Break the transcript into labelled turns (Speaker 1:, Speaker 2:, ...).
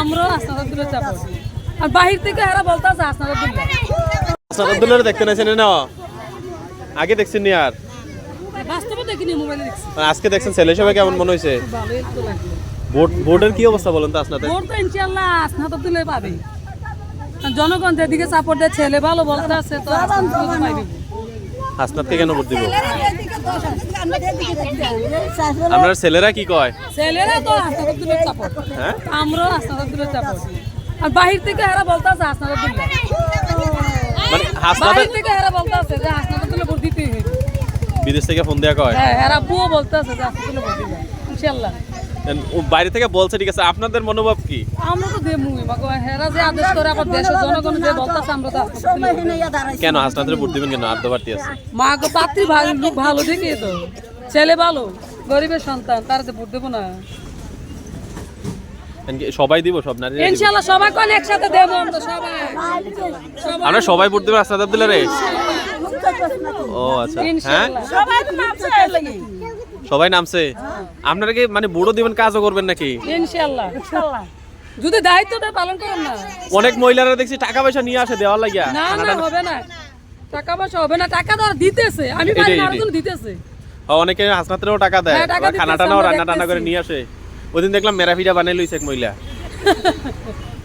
Speaker 1: আমরাও আসনাদুল্লাহ চাপ আর বাহির থেকে এরা বলতে আছে আসনাদুল্লাহ
Speaker 2: আসাদুল্লাহ দেখতে নাইছেন না? আগে দেখছেন নি আর?
Speaker 1: বাস্তবে দেখিনি মোবাইলে দেখছি।
Speaker 2: আজকে দেখছেন ছেলে সবাই কেমন মনে হয়েছে? ভোট ভোটের কি অবস্থা বলেন তো আসনাতে
Speaker 1: ভোট তো ইনশাল্লাহ আসনাদুল্লাহ পাবে। আর জনগণ যেদিকে সাপোর্ট দেয় ছেলে ভালো বলতে আছে তো আসনাদুল্লাহ
Speaker 2: হাসনাতকে কেন ভোট দিব? আপনার ছেলেরা কি কয়?
Speaker 1: ছেলেরা তো আসনাদুল্লাহ সাপোর্ট
Speaker 2: হ্যাঁ?
Speaker 1: আমরাও আসনাদুল্লাহ চাপ। আর বাহির থেকে এরা বলতে আছে আসনাদুল্লাহ
Speaker 2: মানে
Speaker 1: বাহির থেকে এরা বলতে আছে যে আসনাদুল্লাহ ভোট দিতেই
Speaker 2: বিদেশ থেকে ফোন দেওয়া কয়?
Speaker 1: হ্যাঁ এরা বুও বলতে আছে যে আসনাদুল্লাহ ভোট দিবে ইনশাল্লাহ
Speaker 2: ও বাইরে থেকে বলছে ঠিক আছে আপনাদের মনোভাব কি?
Speaker 1: আমরা তো দেবো মাগো হেরা যে আদেশ করে আবার দেশের জনগণ যে বলতেছে আমরা তো দিবো।
Speaker 2: কেন হাসনাতের ভোট দিবেন কেন? আদ্যবার্তি আছে।
Speaker 1: মা গো পাত্রী ভালো লোক ভালো দেখে তো। ছেলে ভালো গরিবের সন্তান তার তো ভোট দেবো না।
Speaker 2: সবাই দিব সব নারী
Speaker 1: ইনশাল্লাহ সবাই কোন একসাথে দেবো আমরা সবাই।
Speaker 2: আমরা সবাই ভোট দেবেন আসনাদ আব্দুল্লাহ রে ও আচ্ছা। হ্যাঁ?
Speaker 1: সবাই তো নামছে লাগি।
Speaker 2: সবাই নামছে। আপনারা কি মানে বুড়ো দিবেন কাজও করবেন নাকি?
Speaker 1: যদি দায়িত্বটা পালন করেন না।
Speaker 2: অনেক মহিলারা দেখছি টাকা পয়সা নিয়ে আসে দেওয়ার লাগিয়া।
Speaker 1: না না হবে না। টাকা পয়সা হবে না টাকা তো দিতেছে। আমি পারি না আরেকজন দিতেছে।
Speaker 2: ও, অনেকে হাসনাতেরও টাকা দেয়।
Speaker 1: হ্যাঁ,
Speaker 2: খানা টানাও রান্না টান্না করে নিয়ে আসে। ওই দিন দেখলাম মেরা ফিরা বানাই লইছে এক মহিলা।